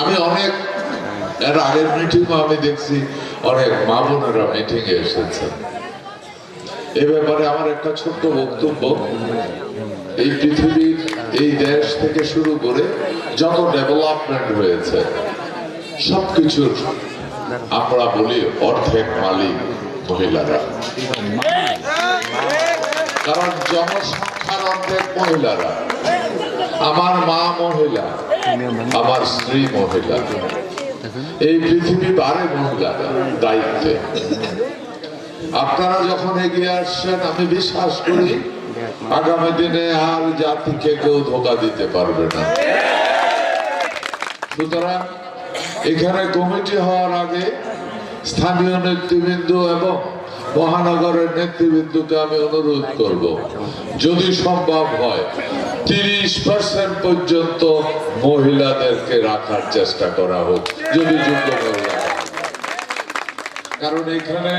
আমি অনেক, এর আগের আমি দেখছি, অনেক মা বোনেরা মিটিং এ এসেছেন এ ব্যাপারে আমার একটা ছোট্ট বক্তব্য। এই পৃথিবীর, এই দেশ থেকে শুরু করে যত ডেভেলপমেন্ট হয়েছে সবকিছুর আমরা বলি অর্ধেক মালিক মহিলারা। কারণ জনসংখ্যার অর্ধেক মহিলারা। আমার মা মহিলা, আমার স্ত্রী মহিলা। এই পৃথিবী বারে মহিলারা দায়িত্বে। আপনারা যখন এগিয়ে আসছেন, আমি বিশ্বাস করি আগামী দিনে আর জাতিকে কেউ ধোকা দিতে পারবে না। সুতরাং এখানে কমিটি হওয়ার আগে স্থানীয় নেতৃবৃন্দ এবং মহানগরের নেতৃবৃন্দকে আমি অনুরোধ করব, যদি সম্ভব হয়, তিরিশ পার্সেন্ট পর্যন্ত মহিলাদেরকে রাখার চেষ্টা করা হোক, যদি মহিলা কারণ এখানে